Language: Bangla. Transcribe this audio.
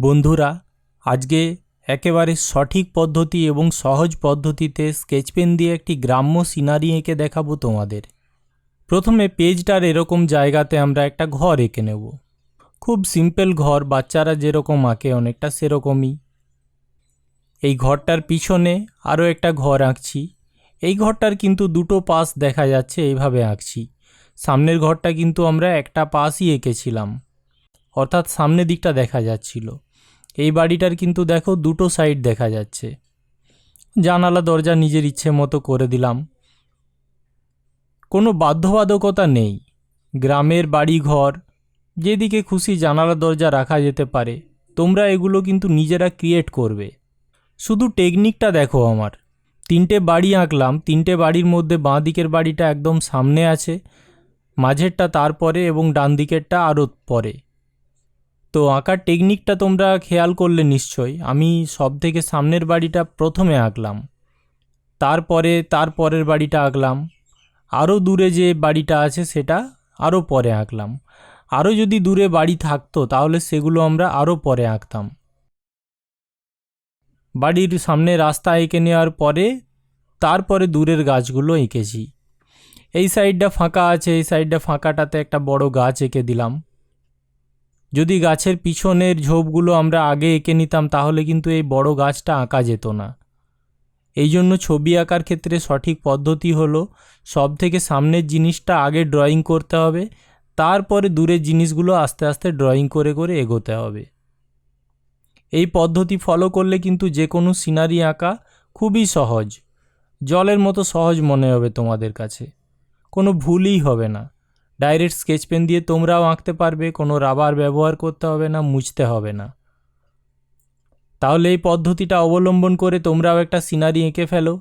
বন্ধুরা, আজকে একেবারে সঠিক পদ্ধতি এবং সহজ পদ্ধতিতে স্কেচ পেন দিয়ে একটি গ্রাম্য সিনারি এঁকে দেখাবো তোমাদের। প্রথমে পেজটার এরকম জায়গাতে আমরা একটা ঘর এঁকে নেব। খুব সিম্পল ঘর, বাচ্চারা যেরকম আঁকে অনেকটা সেরকমই। এই ঘরটার পিছনে আরও একটা ঘর আঁকছি। এই ঘরটার কিন্তু দুটো পাশ দেখা যাচ্ছে এইভাবে আঁকছি। সামনের ঘরটা কিন্তু আমরা একটা পাশই এঁকেছিলাম। অর্থাৎ সামনের দিকটা দেখা যাচ্ছিল। এই বাড়িটার কিন্তু দেখো দুটো সাইড দেখা যাচ্ছে। জানালা, দরজা নিজের ইচ্ছে মতো করে দিলাম। কোনো বাধ্যবাধকতা নেই। গ্রামের বাড়ি ঘর যেদিকে খুশি জানালা, দরজা রাখা যেতে পারে, তোমরা এগুলো কিন্তু নিজেরা ক্রিয়েট করবে। শুধু টেকনিকটা দেখো আমার। তিনটে বাড়ি আঁকলাম, তিনটে বাড়ির মধ্যে বাঁ দিকের বাড়িটা একদম সামনে আছে, মাঝেরটা তারপরে এবং ডান দিকেরটা আরও পরে। তো আঁকার টেকনিকটা তোমরা খেয়াল করলে নিশ্চয়ই। আমি সব থেকে সামনের বাড়িটা প্রথমে আঁকলাম। তারপরে তার পরের বাড়িটা আঁকলাম। আরও দূরে যে বাড়িটা আছে সেটা আরও পরে আঁকলাম। আরও যদি দূরে বাড়ি থাকতো, তাহলে সেগুলো আমরা আরও পরে আঁকতাম। বাড়ির সামনে রাস্তা এঁকে নেওয়ার পরে, তারপরে দূরের গাছগুলো এঁকেছি। এই সাইডটা ফাঁকা আছে, এই সাইডটা ফাঁকাটাতে একটা বড় গাছ এঁকে দিলাম। যদি গাছের পিছনের ঝোপগুলো আমরা আগে এঁকে নিতাম, তাহলে কিন্তু এই বড় গাছটা আঁকা যেত না। এই জন্য ছবি আঁকার ক্ষেত্রে সঠিক পদ্ধতি হলো সব থেকে সামনের জিনিসটা আগে ড্রয়িং করতে হবে, তারপরে দূরের জিনিসগুলো আস্তে আস্তে ড্রয়িং করে করে এগোতে হবে। এই পদ্ধতি ফলো করলে কিন্তু যে কোনো সিনারি আঁকা খুবই সহজ। জলের মতো সহজ মনে হবে তোমাদের কাছে। কোনো ভুলই হবে না। ডাইরেক্ট স্কেচ পেন দিয়ে তোমরাও আঁকতে পারবে, কোনো রাবার ব্যবহার করতে হবে না, মুছতে হবে না। তাহলে এই পদ্ধতিটা অবলম্বন করে তোমরাও একটা সিনারি এঁকে ফেলো।